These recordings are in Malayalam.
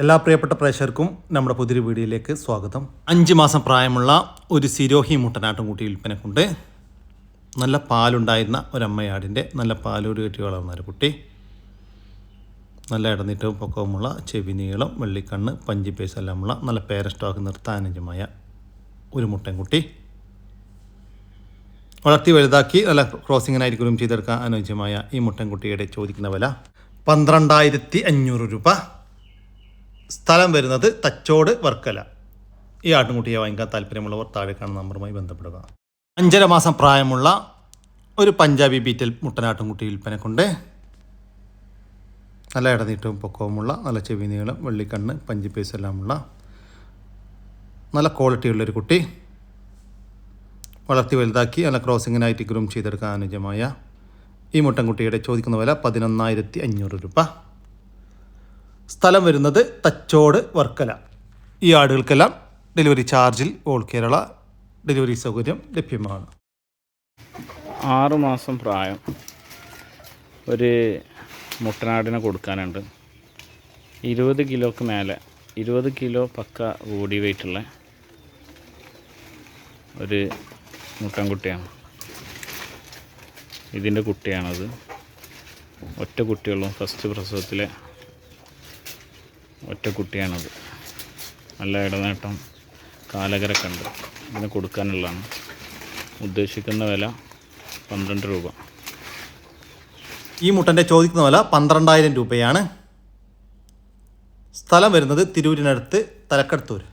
എല്ലാ പ്രിയപ്പെട്ട പ്രേക്ഷകർക്കും നമ്മുടെ പുതിയൊരു വീഡിയോയിലേക്ക് സ്വാഗതം. അഞ്ച് മാസം പ്രായമുള്ള ഒരു സിരോഹി മുട്ടനാട്ടുംകുട്ടി വിൽപ്പനക്കുണ്ട്. നല്ല പാലുണ്ടായിരുന്ന ഒരമ്മയാടിന്റെ നല്ല പാലൂര് കെട്ടി വളർന്ന ഒരു കുട്ടി. നല്ല ഇടനീട്ടവും പൊക്കവുമുള്ള ചെവി നീളം വെള്ളിക്കണ്ണ് പഞ്ചി പേസ് എല്ലാമുള്ള നല്ല പേര സ്റ്റോക്ക് നിർത്താനുജമായ ഒരു മുട്ടൻകുട്ടി വളർത്തി വലുതാക്കി നല്ല ക്രോസിങ്ങിനായിരിക്കും ചെയ്തെടുക്കാൻ അനുയോജ്യമായ ഈ മുട്ടൻകുട്ടിയുടെ ചോദിക്കുന്ന വില പന്ത്രണ്ടായിരത്തി അഞ്ഞൂറ് രൂപ. സ്ഥലം വരുന്നത് തച്ചോട് വർക്കല. ഈ ആട്ടുംകുട്ടിയെ വാങ്ങിക്കാൻ താല്പര്യമുള്ളവർ താഴെ കാണുന്ന നമ്പറുമായി ബന്ധപ്പെടുക. അഞ്ചര മാസം പ്രായമുള്ള ഒരു പഞ്ചാബി ബീറ്റൽ മുട്ടനാട്ടുംകുട്ടി വിൽപ്പനക്കുണ്ട് നല്ല ഇടനീട്ടവും പൊക്കവുമുള്ള നല്ല ചെവി നീളം വെള്ളിക്കണ്ണ് പഞ്ചിപ്പേസ് എല്ലാമുള്ള നല്ല ക്വാളിറ്റിയുള്ളൊരു കുട്ടി വളർത്തി വലുതാക്കി നല്ല ക്രോസിങ്ങിനായിട്ട് ഗ്രൂം ചെയ്തെടുക്കാൻ അനുജമായ ഈ മുട്ടൻകുട്ടിയുടെ ചോദിക്കുന്ന വില പതിനൊന്നായിരത്തി അഞ്ഞൂറ് രൂപ. സ്ഥലം വരുന്നത് തച്ചോട് വർക്കല. ഈ ആടുകൾക്കെല്ലാം ഡെലിവറി ചാർജിൽ ഓൾ കേരള ഡെലിവറി സൗകര്യം ലഭ്യമാണ്. ആറ് മാസം പ്രായം ഒരു മുട്ടനാടിനെ കൊടുക്കാനുണ്ട്. ഇരുപത് കിലോക്ക് മേലെ ഇരുപത് കിലോ പക്ക ബോഡി വെയിറ്റുള്ള ഒരു മുട്ടൻകുട്ടിയാണ്. ഇതിന്റെ കുട്ടിയാണത്. ഒറ്റ കുട്ടികളും ഫസ്റ്റ് പ്രസവത്തിലെ ഒറ്റ കുട്ടിയാണത് നല്ല ഇടനേട്ടം കാലകരൊക്കെ ഉണ്ട്. ഇതിന് കൊടുക്കാനുള്ളതാണ്. ഉദ്ദേശിക്കുന്ന വില പന്ത്രണ്ട് രൂപ. ഈ മുട്ടന്റെ ചോദിക്കുന്ന വില പന്ത്രണ്ടായിരം രൂപയാണ്. സ്ഥലം വരുന്നത് തിരൂരിനടുത്ത് തലക്കടത്തൂർ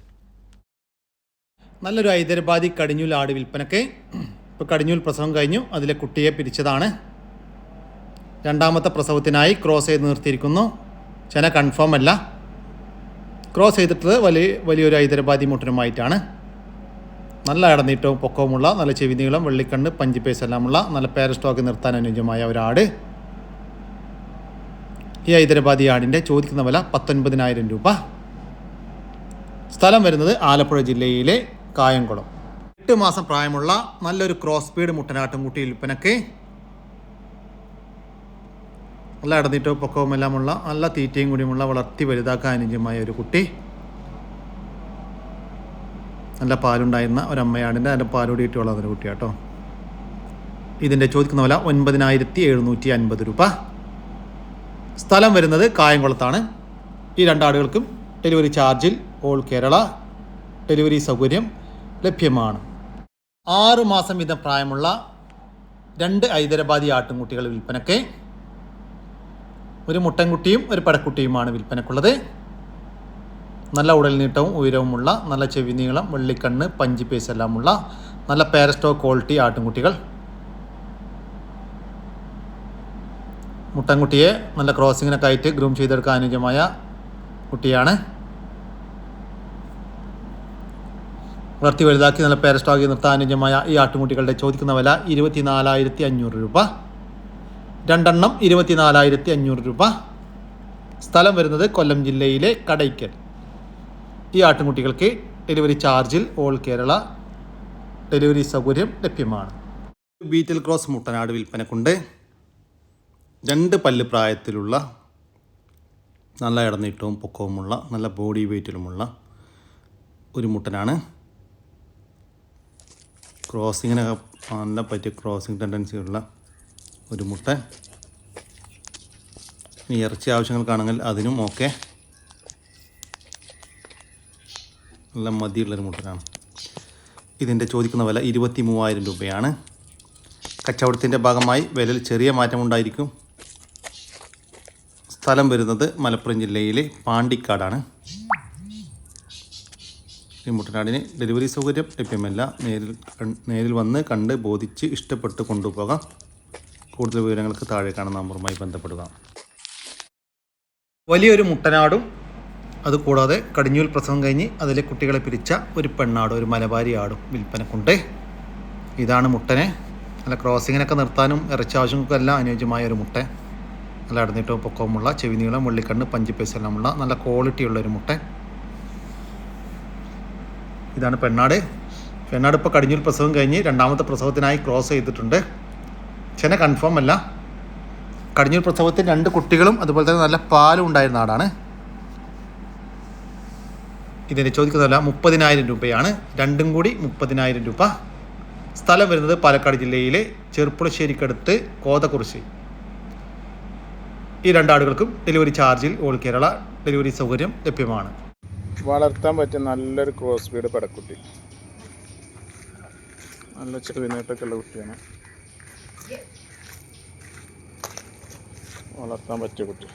നല്ലൊരു ഹൈദരാബാദി കടിഞ്ഞൂൽ ആട് വിൽപ്പനക്ക് ഇപ്പോൾ കടിഞ്ഞൂൽ പ്രസവം കഴിഞ്ഞു. അതിലെ കുട്ടിയെ പിരിച്ചതാണ്. രണ്ടാമത്തെ പ്രസവത്തിനായി ക്രോസ് ചെയ്ത് നിർത്തിയിരിക്കുന്നു. ചില കൺഫേം അല്ല. ക്രോസ് ചെയ്തിട്ടുള്ളത് വലിയ വലിയൊരു ഹൈദരാബാദി മുട്ടനുമായിട്ടാണ്. നല്ല ഇടനീട്ടവും പൊക്കവുമുള്ള നല്ല ചെവിനീളം വെള്ളിക്കണ്ണ് പഞ്ചിപ്പേസ് എല്ലാമുള്ള നല്ല പേര സ്റ്റോക്ക് നിർത്താൻ അനുയോജ്യമായ ഒരാട്. ഈ ഹൈദരാബാദി ആടിന്റെ ചോദിക്കുന്ന വില പത്തൊൻപതിനായിരം രൂപ. സ്ഥലം വരുന്നത് ആലപ്പുഴ ജില്ലയിലെ കായംകുളം. എട്ട് മാസം പ്രായമുള്ള നല്ലൊരു ക്രോസ് സ്പീഡ് മുട്ടനാട്ടും കുട്ടി വിൽപ്പനക്ക് നല്ല ഇടനീറ്റവും പൊക്കവും എല്ലാമുള്ള നല്ല തീറ്റയും കൂടിയുമുള്ള വളർത്തി വലുതാക്കാൻ അനുജ്യമായ ഒരു കുട്ടി. നല്ല പാലുണ്ടായിരുന്ന ഒരമ്മയാടിന്റെ അതിന്റെ പാലോടിയിട്ട് വളർന്നൊരു കുട്ടിയാട്ടോ. ഇതിന്റെ ചോദിക്കുന്ന വില ഒൻപതിനായിരത്തി എഴുന്നൂറ്റി അൻപത് രൂപ. സ്ഥലം വരുന്നത് കായംകുളത്താണ്. ഈ രണ്ടാടുകൾക്കും ഡെലിവറി ചാർജിൽ ഓൾ കേരള ഡെലിവറി സൗകര്യം ലഭ്യമാണ്. ആറുമാസം വീതം പ്രായമുള്ള രണ്ട് ഹൈദരാബാദി ആട്ടുംകുട്ടികൾ വിൽപ്പനയ്ക്ക് ഒരു മുട്ടൻകുട്ടിയും ഒരു പടക്കുട്ടിയുമാണ് വിൽപ്പനക്കുള്ളത്. നല്ല ഉടൽ നീട്ടവും ഉയരവുമുള്ള നല്ല ചെവി നീളം വെള്ളിക്കണ്ണ് പഞ്ചി പേസ് എല്ലാമുള്ള നല്ല പാരസ്റ്റോ ക്വാളിറ്റി ആട്ടുംകുട്ടികൾ. മുട്ടൻകുട്ടിയെ നല്ല ക്രോസിങ്ങിനൊക്കെ ആയിട്ട് ഗ്രൂം ചെയ്തെടുക്കാൻ അനുയോജ്യമായ കുട്ടിയാണ്. വളർത്തി വലുതാക്കി നല്ല പാരസ്റ്റോക്കി നിർത്താൻ അനുയോജ്യമായ ഈ ആട്ടുംകുട്ടികളുടെ ചോദിക്കുന്ന വില ഇരുപത്തി നാലായിരത്തി അഞ്ഞൂറ് രൂപ. രണ്ടെണ്ണം ഇരുപത്തിനാലായിരത്തി അഞ്ഞൂറ് രൂപ. സ്ഥലം വരുന്നത് കൊല്ലം ജില്ലയിലെ കടയ്ക്കൽ. ഈ ആട്ടുംകുട്ടികൾക്ക് ഡെലിവറി ചാർജിൽ ഓൾ കേരള ഡെലിവറി സൗകര്യം ലഭ്യമാണ്. ബീറ്റൽ ക്രോസ് മുട്ടനാട് വിൽപ്പനക്കുണ്ട്. രണ്ട് പല്ല് പ്രായത്തിലുള്ള നല്ല ഇടനീട്ടവും പൊക്കവുമുള്ള നല്ല ബോഡി വെയ്റ്റിലുമുള്ള ഒരു മുട്ടനാണ്. ക്രോസിങ്ങിനൊക്കെ നല്ല പറ്റിയ ക്രോസിങ് ടെൻഡൻസിയുള്ള ഒരു മുട്ട. ഇനി ഇറച്ചി ആവശ്യങ്ങൾക്കാണെങ്കിൽ അതിനും ഓക്കെ നല്ല മതിയുള്ളൊരു മുട്ടനാണ്. ഇതിന്റെ ചോദിക്കുന്ന വില ഇരുപത്തി മൂവായിരം രൂപയാണ്. കച്ചവടത്തിന്റെ ഭാഗമായി വിലയിൽ ചെറിയ മാറ്റമുണ്ടായിരിക്കും സ്ഥലം വരുന്നത് മലപ്പുറം ജില്ലയിലെ പാണ്ടിക്കാടാണ്. ഈ മുട്ടനാടിന് ഡെലിവറി സൗകര്യം ലഭ്യമല്ല. നേരിൽ നേരിൽ വന്ന് കണ്ട് ബോധിച്ച് ഇഷ്ടപ്പെട്ട് കൊണ്ടുപോകാം. കൂടുതൽ വിവരങ്ങൾക്ക് താഴെ കാണുന്ന നമ്പറുമായി ബന്ധപ്പെടുക. വലിയൊരു മുട്ടനാടും അതുകൂടാതെ കടിഞ്ഞൂൽ പ്രസവം കഴിഞ്ഞ് അതിലെ കുട്ടികളെ പിരിച്ച ഒരു പെണ്ണാടും ഒരു മലബാരി ആടും വിൽപ്പനക്കുണ്ട്. ഇതാണ് മുട്ടനെ. നല്ല ക്രോസിങ്ങിനൊക്കെ നിർത്താനും ഇറച്ചി ആവശ്യങ്ങൾക്കെല്ലാം അനുയോജ്യമായ ഒരു മുട്ട. നല്ല അടന്നിട്ടവും പൊക്കവുമുള്ള ചെവി നീളം വെള്ളിക്കണ്ണ് പഞ്ചിപ്പേസ് എല്ലാമുള്ള നല്ല ക്വാളിറ്റിയുള്ള ഒരു മുട്ട. ഇതാണ് പെണ്ണാട്. പെണ്ണാട് ഇപ്പോൾ കടിഞ്ഞൂൽ പ്രസവം കഴിഞ്ഞ് രണ്ടാമത്തെ പ്രസവത്തിനായി ക്രോസ് ചെയ്തിട്ടുണ്ട്. ചെന കൺഫേം അല്ല. കടിഞ്ഞൂർ പ്രസവത്തിൽ രണ്ട് കുട്ടികളും അതുപോലെ തന്നെ നല്ല പാലും ഉണ്ടായിരുന്ന ആടാണ് ഇതിന് ചോദിക്കുന്നതല്ല മുപ്പതിനായിരം രൂപയാണ്. രണ്ടും കൂടി മുപ്പതിനായിരം രൂപ. സ്ഥലം വരുന്നത് പാലക്കാട് ജില്ലയിലെ ചെറുപ്പുളശ്ശേരിക്കടുത്ത് കോതക്കുറിശ്ശി ഈ രണ്ടാടുകൾക്കും ഡെലിവറി ചാർജിൽ ഓൾ കേരള ഡെലിവറി സൗകര്യം ലഭ്യമാണ്. വളർത്താൻ പറ്റിയ നല്ലൊരു ക്രോസ് ബീഡ് പടക്കുട്ടി. നല്ല ചെറുതിനായിട്ടൊക്കെ ഉള്ള കുട്ടിയാണ്. വളർത്താൻ പറ്റിയ കുട്ടി.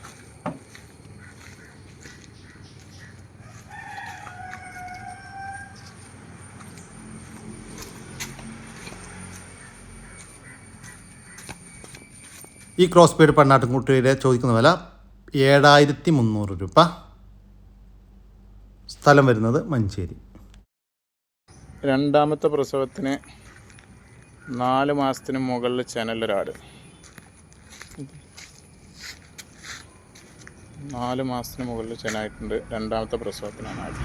ഈ ക്രോസ് ബീഡ് പണ്ണാട്ടുംകുട്ടിയുടെ ചോദിക്കുന്ന വില ഏഴായിരത്തി മുന്നൂറ് രൂപ. സ്ഥലം വരുന്നത് മഞ്ചേരി. രണ്ടാമത്തെ പ്രസവത്തിന് നാല് മാസത്തിന് മുകളിൽ ചെനലൊരാട്. നാല് മാസത്തിന് മുകളിൽ ചെനായിട്ടുണ്ട് രണ്ടാമത്തെ പ്രസവത്തിനാണ് ആട്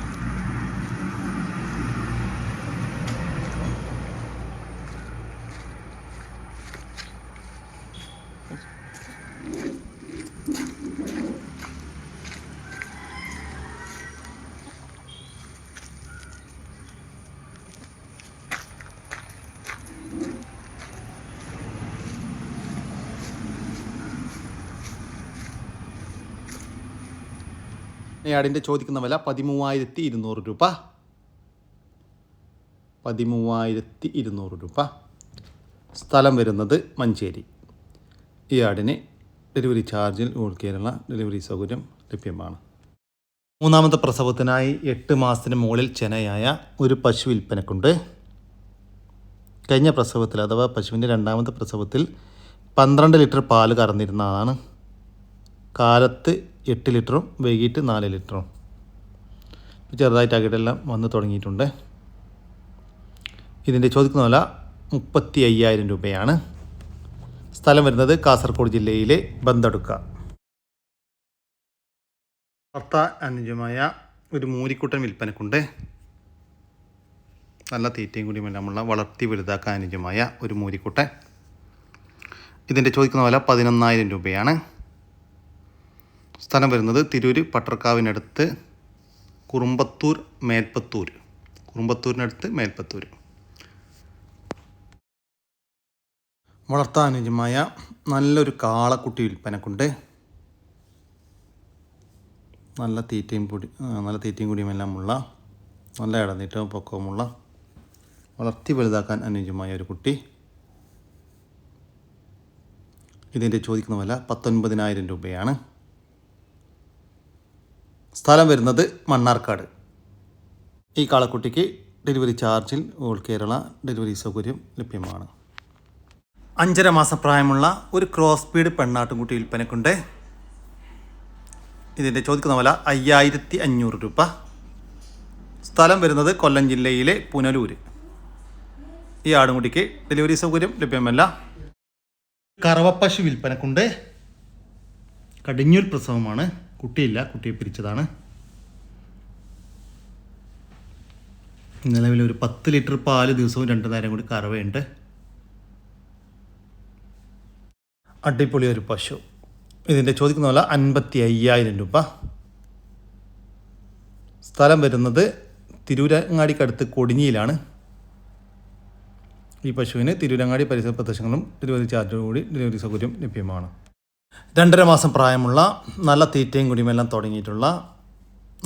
ഈ ആടിന്റെ ചോദിക്കുന്ന വില പതിമൂവായിരത്തി ഇരുന്നൂറ് രൂപ. പതിമൂവായിരത്തി ഇരുന്നൂറ് രൂപ. സ്ഥലം വരുന്നത് മഞ്ചേരി. ഈ ആടിന് ഡെലിവറി ചാർജിൽ ഓൾ കേരള ഡെലിവറി സൗകര്യം ലഭ്യമാണ്. മൂന്നാമത്തെ പ്രസവത്തിനായി എട്ട് മാസത്തിന് മുകളിൽ ചെനയായ ഒരു പശു വിൽപ്പനക്കുണ്ട്. കഴിഞ്ഞ പ്രസവത്തിൽ അഥവാ പശുവിന്റെ രണ്ടാമത്തെ പ്രസവത്തിൽ പന്ത്രണ്ട് ലിറ്റർ പാൽ കറന്നിരുന്നതാണ് കാലത്ത് എട്ട് ലിറ്ററും വൈകിട്ട് നാല് ലിറ്ററും. ചെറുതായിട്ടാക്കിയിട്ടെല്ലാം വന്ന് തുടങ്ങിയിട്ടുണ്ട്. ഇതിന്റെ ചോദിക്കുന്ന വില മുപ്പത്തി അയ്യായിരം രൂപയാണ്. സ്ഥലം വരുന്നത് കാസർഗോഡ് ജില്ലയിലെ ബന്തടുക്ക ഭർത്ത അനുജമായ ഒരു മൂരിക്കുട്ടൻ വിൽപ്പനക്കുണ്ട്. നല്ല തീറ്റയും കൂടി എല്ലാമുള്ള വളർത്തി വലുതാക്കാൻ അനുജമായ ഒരു മൂരിക്കുട്ടൻ ഇതിന്റെ ചോദിക്കുന്ന വില പതിനൊന്നായിരം രൂപയാണ്. സ്ഥലം വരുന്നത് തിരൂർ പട്ടർക്കാവിനടുത്ത് കുറുമ്പത്തൂർ മേൽപ്പത്തൂർ കുറുമ്പത്തൂരിനടുത്ത് മേൽപ്പത്തൂർ വളർത്താനുജമായ നല്ലൊരു കാളക്കുട്ടി വിൽപ്പനക്കുണ്ട്. നല്ല തീറ്റയും പൊടി നല്ല തീറ്റയും കൂടിയും എല്ലാമുള്ള നല്ല ഇടനീട്ടവും പൊക്കവുമുള്ള വളർത്തി വലുതാക്കാൻ അനുയോജ്യമായ ഒരു കുട്ടി. ഇതിന്റെ ചോദിക്കുന്ന വില പത്തൊൻപതിനായിരം രൂപയാണ്. സ്ഥലം വരുന്നത് മണ്ണാർക്കാട്. ഈ കാളക്കുട്ടിക്ക് ഡെലിവറി ചാർജിൽ ഓൾ കേരള ഡെലിവറി സൗകര്യം ലഭ്യമാണ്. അഞ്ചര മാസം പ്രായമുള്ള ഒരു ക്രോസ് സ്പീഡ് പെണ്ണാട്ടുംകുട്ടി വിൽപ്പനക്കുണ്ട്. ഇതിന്റെ ചോദിക്കുന്ന വില അയ്യായിരത്തി അഞ്ഞൂറ് രൂപ. സ്ഥലം വരുന്നത് കൊല്ലം ജില്ലയിലെ പുനലൂര് ഈ ആടുംകുട്ടിക്ക് ഡെലിവറി സൗകര്യം ലഭ്യമല്ല. കറവപ്പശു വിൽപ്പനക്കുണ്ട്. കടിഞ്ഞൂൽ പ്രസവമാണ്. കുട്ടിയില്ല കുട്ടിയെ പിരിച്ചതാണ്. നിലവിൽ ഒരു പത്ത് ലിറ്റർ പാൽ ദിവസവും രണ്ട് നേരം കൂടി കറവയുണ്ട്. അടിപൊളി ഒരു പശു. ഇതിന്റെ ചോദിക്കുന്ന പോലെ അൻപത്തി അയ്യായിരം രൂപ. സ്ഥലം വരുന്നത് തിരൂരങ്ങാടിക്കടുത്ത് കൊടിഞ്ഞിയിലാണ് ഈ പശുവിന് തിരൂരങ്ങാടി പരിസര പ്രദേശങ്ങളും ഡെലിവറി ചാർജോടുകൂടി ഡെലിവറി സൗകര്യം ലഭ്യമാണ്. രണ്ടര മാസം പ്രായമുള്ള നല്ല തീറ്റയും കുടിമെല്ലാം തുടങ്ങിയിട്ടുള്ള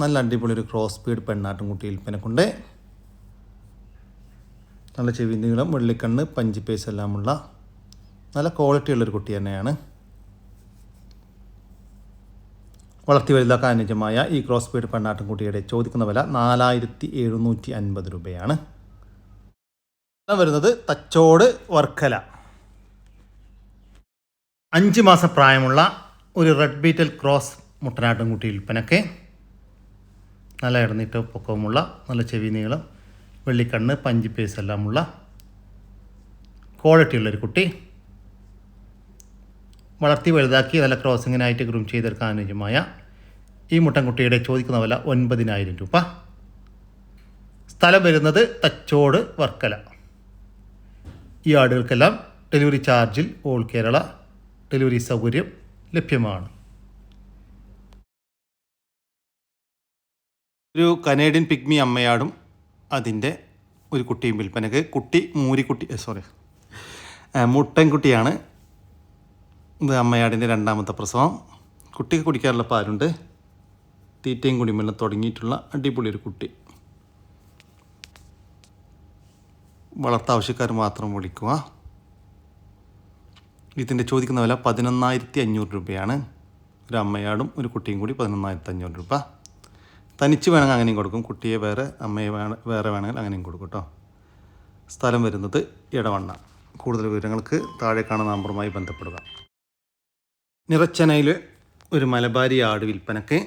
നല്ല അടിപൊളി ഒരു ക്രോസ് സ്പീഡ് പെണ്ണാട്ടുംകുട്ടി കൊണ്ട് നല്ല ചെവി നീളം വെള്ളിക്കണ്ണ് പഞ്ചിപ്പേസ് എല്ലാമുള്ള നല്ല ക്വാളിറ്റി ഉള്ളൊരു കുട്ടി തന്നെയാണ്. വളർത്തി വലുതാക്കാൻ അനുജമായ ഈ ക്രോസ് സ്പീഡ് പെണ്ണാട്ടുംകുട്ടിയുടെ ചോദിക്കുന്ന വില നാലായിരത്തി എഴുന്നൂറ്റി അൻപത് രൂപയാണ് വരുന്നത് തച്ചോട് വർക്കല. അഞ്ച് മാസ പ്രായമുള്ള ഒരു റെഡ് ബീറ്റൽ ക്രോസ് മുട്ടനാട്ടുംകുട്ടി വിൽപ്പനക്ക് നല്ല ഇടന്നിട്ട് പൊക്കവുമുള്ള നല്ല ചെവി നീളം വെള്ളിക്കണ്ണ് പഞ്ചിപ്പേസ് എല്ലാമുള്ള ക്വാളിറ്റി ഉള്ളൊരു കുട്ടി. വളർത്തി വലുതാക്കി നല്ല ക്രോസിങ്ങിനായിട്ട് ഗ്രൂം ചെയ്തെടുക്കാൻ അനുയോജ്യമായ ഈ മുട്ടൻകുട്ടിയുടെ ചോദിക്കുന്ന വില ഒൻപതിനായിരം രൂപ. സ്ഥലം വരുന്നത് തച്ചോട് വർക്കല. ഈ ആടുകൾക്കെല്ലാം ഡെലിവറി ചാർജിൽ ഓൾ കേരള ഡെലിവറി സൗകര്യം ലഭ്യമാണ്. ഒരു കനേഡിയൻ പിഗ്മി അമ്മയാടും അതിന്റെ ഒരു കുട്ടിയും വിൽപ്പനക്ക്. കുട്ടി മൂരിക്കുട്ടി സോറി മുട്ടൻകുട്ടിയാണ് ഇത് അമ്മയാടിന്റെ രണ്ടാമത്തെ പ്രസവം. കുട്ടിക്ക് കുടിക്കാറുള്ള പാലുണ്ട്. തീറ്റയും കുടിമെല്ലാം തുടങ്ങിയിട്ടുള്ള അടിപൊളി ഒരു കുട്ടി. വളർത്താവശ്യക്കാർ മാത്രം വിളിക്കുക. ഇതിന്റെ ചോദിക്കുന്ന വില പതിനൊന്നായിരത്തി അഞ്ഞൂറ് രൂപയാണ്. ഒരു അമ്മയാടും ഒരു കുട്ടിയും കൂടി പതിനൊന്നായിരത്തി അഞ്ഞൂറ് രൂപ. തനിച്ച് വേണമെങ്കിൽ അങ്ങനെയും കൊടുക്കും. കുട്ടിയെ വേറെ അമ്മയെ വേണ വേറെ വേണമെങ്കിൽ അങ്ങനെയും കൊടുക്കും കേട്ടോ. സ്ഥലം വരുന്നത് ഇടവണ്ണ കൂടുതൽ വിവരങ്ങൾക്ക് താഴെ കാണുന്ന നമ്പറുമായി ബന്ധപ്പെടുക. നിറച്ചനയിൽ ഒരു മലബാരി ആട് വിൽപ്പനക്ക്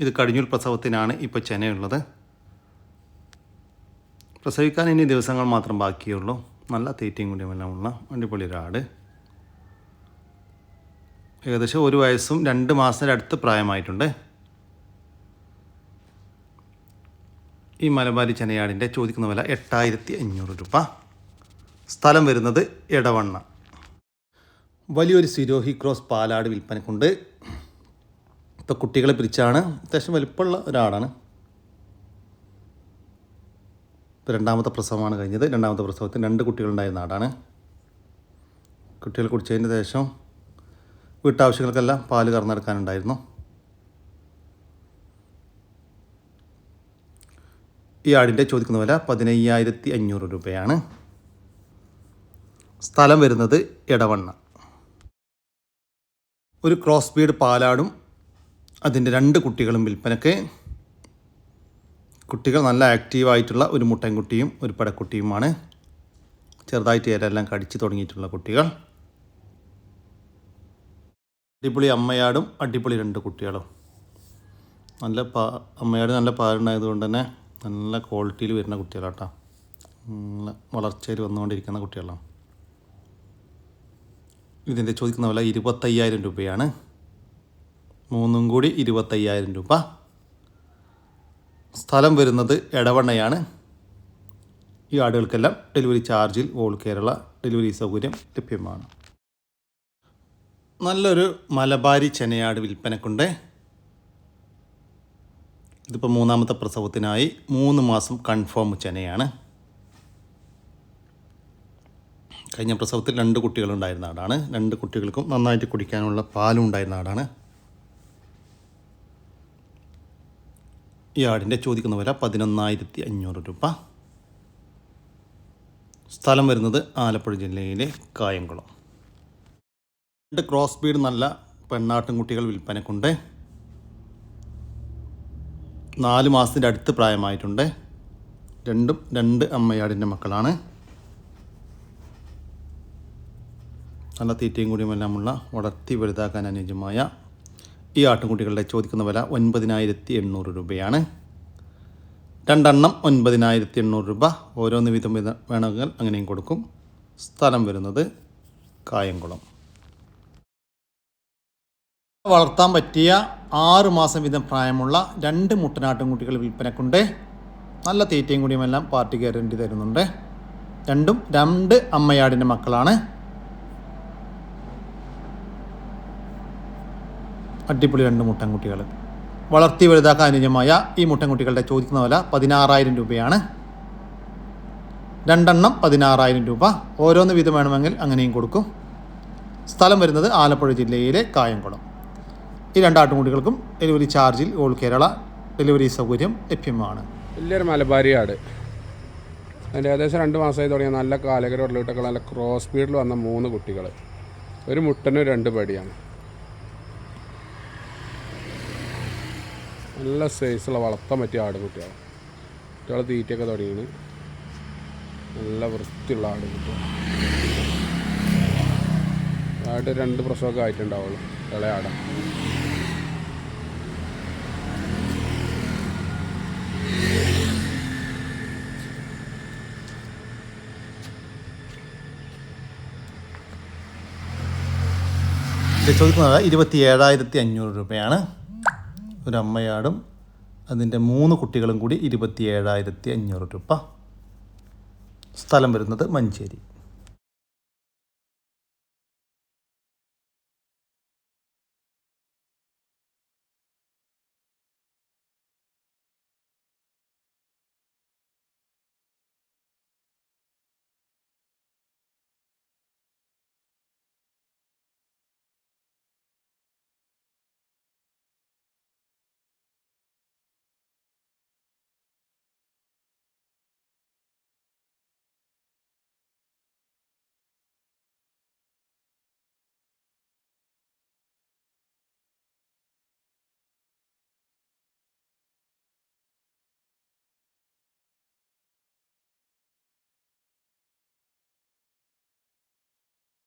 ഇത് കടിഞ്ഞൂൽ പ്രസവത്തിനാണ് ഇപ്പോൾ ചെനയുള്ളത്. പ്രസവിക്കാൻ ഇനി ദിവസങ്ങൾ മാത്രം ബാക്കിയുള്ളൂ നല്ല തീറ്റയും കൂടിയുമെല്ലാം ഉള്ള അടിപൊളി ഒരു ആട് ഏകദേശം ഒരു വയസ്സും രണ്ട് മാസത്തിന്റെ അടുത്ത് പ്രായമായിട്ടുണ്ട്. ഈ മലബാരി ചെനയാടിന്റെ ചോദിക്കുന്ന വില എട്ടായിരത്തി അഞ്ഞൂറ് രൂപ. സ്ഥലം വരുന്നത് എടവണ്ണ. വലിയൊരു സിരോഹി ക്രോസ് പാലാട് വിൽപ്പനക്കുണ്ട്. ഇപ്പോൾ കുട്ടികളെ പിരിച്ചാണ്. അത്യാവശ്യം വലിപ്പമുള്ള ഒരാടാണ് ഇപ്പോൾ രണ്ടാമത്തെ പ്രസവമാണ് കഴിഞ്ഞത്. രണ്ടാമത്തെ പ്രസവത്തിന് രണ്ട് കുട്ടികളുണ്ടായ നാടാണ്. കുട്ടികൾ കുടിച്ചതിന് ശേഷം വീട്ടാവശ്യങ്ങൾക്കെല്ലാം പാൽ കറന്നെടുക്കാനുണ്ടായിരുന്നു ഈ ആടിന്റെ ചോദിക്കുന്ന വില പതിനയ്യായിരത്തി അഞ്ഞൂറ് രൂപയാണ്. സ്ഥലം വരുന്നത് ഇടവണ്ണ ഒരു ക്രോസ് ബീഡ് പാലാടും അതിന്റെ രണ്ട് കുട്ടികളും വിൽപ്പനക്ക് കുട്ടികൾ നല്ല ആക്റ്റീവായിട്ടുള്ള ഒരു മുട്ടൻകുട്ടിയും ഒരു പടക്കുട്ടിയുമാണ്. ചെറുതായിട്ട് ഏരെല്ലാം കടിച്ചു തുടങ്ങിയിട്ടുള്ള കുട്ടികൾ. അടിപൊളി അമ്മയാടും അടിപൊളി രണ്ട് കുട്ടികളും. നല്ല പാ അമ്മയാട് നല്ല പാലുണ്ടായതുകൊണ്ട് തന്നെ നല്ല ക്വാളിറ്റിയിൽ വരുന്ന കുട്ടികളാട്ടോ. നല്ല വളർച്ചയിൽ വന്നുകൊണ്ടിരിക്കുന്ന കുട്ടികളാണ്. ഇതിന്റെ ചോദിക്കുന്ന വില ഇരുപത്തയ്യായിരം രൂപയാണ്. മൂന്നും കൂടി ഇരുപത്തയ്യായിരം രൂപ. സ്ഥലം വരുന്നത് എടവണ്ണയാണ്. ഈ ആടുകൾക്കെല്ലാം ഡെലിവറി ചാർജിൽ ഓൾ കേരള ഡെലിവറി സൗകര്യം ലഭ്യമാണ്. നല്ലൊരു മലബാരി ചെനയാട് വിൽപ്പനക്കുണ്ട്. ഇതിപ്പോൾ മൂന്നാമത്തെ പ്രസവത്തിനായി മൂന്ന് മാസം കൺഫേം ചെനയാണ്. കഴിഞ്ഞ പ്രസവത്തിൽ രണ്ട് കുട്ടികളുണ്ടായിരുന്ന ആടാണ്. രണ്ട് കുട്ടികൾക്കും നന്നായിട്ട് കുടിക്കാനുള്ള പാലും ഉണ്ടായിരുന്ന ആടാണ്. ഈ ചോദിക്കുന്ന വില പതിനൊന്നായിരത്തി അഞ്ഞൂറ് രൂപ. സ്ഥലം വരുന്നത് ആലപ്പുഴ ജില്ലയിലെ കായംകുളം. രണ്ട് ക്രോസ് ബീഡ് നല്ല പെണ്ണാട്ടിൻകുട്ടികൾ വിൽപ്പനക്കുണ്ട്. നാല് മാസത്തിന്റെ അടുത്ത് പ്രായമായിട്ടുണ്ട്. രണ്ടും രണ്ട് അമ്മയാടിന്റെ മക്കളാണ്. നല്ല തീറ്റയും കൂടിയുമെല്ലാമുള്ള വളർത്തി വലുതാക്കാൻ അനുയോജ്യമായ ഈ ആട്ടുംകുട്ടികളുടെ ചോദിക്കുന്ന വില ഒൻപതിനായിരത്തി എണ്ണൂറ് രൂപയാണ്. രണ്ടെണ്ണം ഒൻപതിനായിരത്തി എണ്ണൂറ് രൂപ. ഓരോന്ന് വീതം വേണമെങ്കിൽ അങ്ങനെയും കൊടുക്കും. സ്ഥലം വരുന്നത് കായംകുളം. വളർത്താൻ പറ്റിയ ആറ് മാസം വീതം പ്രായമുള്ള രണ്ട് മുട്ടനാട്ടുംകുട്ടികൾ വിൽപ്പനക്കുണ്ട്. നല്ല തീറ്റയും കൂടിയുമെല്ലാം പാർട്ടി ഗ്യാരണ്ടി തരുന്നുണ്ട്. രണ്ടും രണ്ട് അമ്മയാടിന്റെ മക്കളാണ്. അടിപൊളി രണ്ട് മുട്ടൻകുട്ടികൾ. വളർത്തി വലുതാക്കാൻ അനുയോജ്യമായ ഈ മുട്ടൻകുട്ടികളുടെ ചോദിക്കുന്ന വില പതിനാറായിരം രൂപയാണ്. രണ്ടെണ്ണം പതിനാറായിരം രൂപ. ഓരോന്ന് വീതം വേണമെങ്കിൽ അങ്ങനെയും കൊടുക്കും. സ്ഥലം വരുന്നത് ആലപ്പുഴ ജില്ലയിലെ കായംകുളം. ഈ രണ്ടാട്ടുംകുട്ടികൾക്കും ഡെലിവറി ചാർജിൽ ഓൾ കേരള ഡെലിവറി സൗകര്യം ലഭ്യമാണ്. വലിയൊരു മലബാരിയാട് അതിന്റെ ഏകദേശം രണ്ട് മാസമായി തുടങ്ങിയ നല്ല കാലകരോട്ടിലൊക്കെ നല്ല ക്രോസ് സ്പീഡിൽ വന്ന മൂന്ന് കുട്ടികൾ. ഒരു മുട്ടനും രണ്ട് പടിയാണ്. നല്ല സൈസുള്ള വളർത്താൻ പറ്റിയ ആടുകുട്ടിയാണ് കുട്ടികൾ തീറ്റയൊക്കെ തുടങ്ങിയാണ് നല്ല വൃത്തിയുള്ള ആടുകുട്ടിയാണ് ആട് രണ്ട് പ്രസവമൊക്കെ ആയിട്ടുണ്ടാവുള്ളൂ. ഇളയ ആട. ചോദിക്കുന്നത് ഇരുപത്തി ഏഴായിരത്തി അഞ്ഞൂറ് രൂപയാണ്. ഒരു അമ്മയാടും അതിന്റെ മൂന്ന് കുട്ടികളും കൂടി ഇരുപത്തി ഏഴായിരത്തി അഞ്ഞൂറ് രൂപ. സ്ഥലം വരുന്നത് മഞ്ചേരി.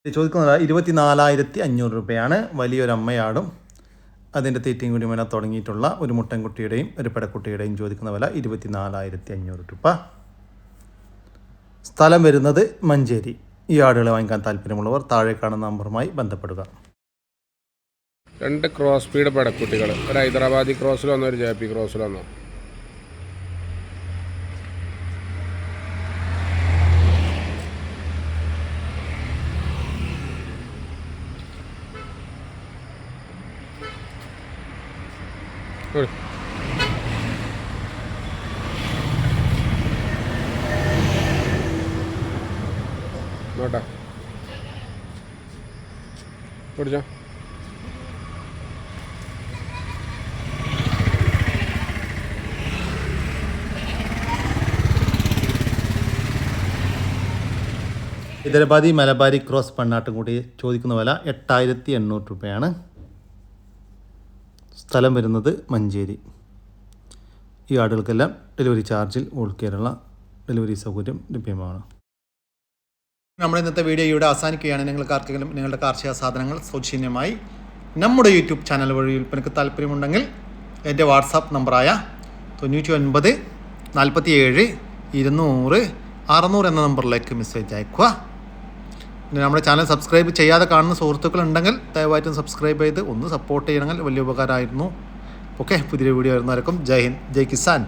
ചോദിക്കുന്നത് ഇരുപത്തിനാലായിരത്തി അഞ്ഞൂറ് രൂപയാണ് വലിയൊരു അമ്മയാടും അതിന്റെ തീറ്റയും കൂടി വില തുടങ്ങിയിട്ടുള്ള ഒരു മുട്ടൻകുട്ടിയുടെയും ഒരു പെടക്കുട്ടിയുടെയും ചോദിക്കുന്ന വില ഇരുപത്തിനാലായിരത്തി അഞ്ഞൂറ് രൂപ. സ്ഥലം വരുന്നത് മഞ്ചേരി. ഈ ആടുകളെ വാങ്ങിക്കാൻ താല്പര്യമുള്ളവർ താഴെ കാണുന്ന നമ്പറുമായി ബന്ധപ്പെടുക. രണ്ട് ക്രോസ് സ്പീഡ് പെടക്കുട്ടികൾ ഒരു ഹൈദരാബാദി ക്രോസിൽ ഒരു ജെ പി ക്രോസിൽ നോട്ടാ പിടിച്ചോ ഹൈദരാബാദി മലബാരി ക്രോസ് പണ്ണാട്ടും കൂടി ചോദിക്കുന്ന വില എട്ടായിരത്തി എണ്ണൂറ് രൂപയാണ്. സ്ഥലം വരുന്നത് മഞ്ചേരി. ഈ ആടുകൾക്കെല്ലാം ഡെലിവറി ചാർജിൽ ഓൾ കേരള ഡെലിവറി സൗകര്യം ലഭ്യമാണ്. നമ്മുടെ ഇന്നത്തെ വീഡിയോ ഇവിടെ അവസാനിക്കുകയാണ്. നിങ്ങൾക്ക് ആർക്കെങ്കിലും നിങ്ങളുടെ കാർഷിക സാധനങ്ങൾ സൗജന്യമായി നമ്മുടെ യൂട്യൂബ് ചാനൽ വഴി വിൽപ്പനക്ക് താല്പര്യമുണ്ടെങ്കിൽ എന്റെ വാട്സാപ്പ് നമ്പറായ തൊണ്ണൂറ്റി ഒൻപത് നാൽപ്പത്തി ഏഴ് ഇരുന്നൂറ് അറുന്നൂറ് എന്ന നമ്പറിലേക്ക് മെസ്സേജ് അയക്കുക നമ്മുടെ ചാനൽ സബ്സ്ക്രൈബ് ചെയ്യാതെ കാണുന്ന സുഹൃത്തുക്കൾ ഉണ്ടെങ്കിൽ ദയവായിട്ടും സബ്സ്ക്രൈബ് ചെയ്ത് ഒന്ന് സപ്പോർട്ട് ചെയ്യണമെങ്കിൽ വലിയ ഉപകാരമായിരുന്നു. ഓക്കെ പുതിയ വീഡിയോ വരുന്നവർക്കും ജയ് ഹിന്ദ് ജയ് കിസാൻ.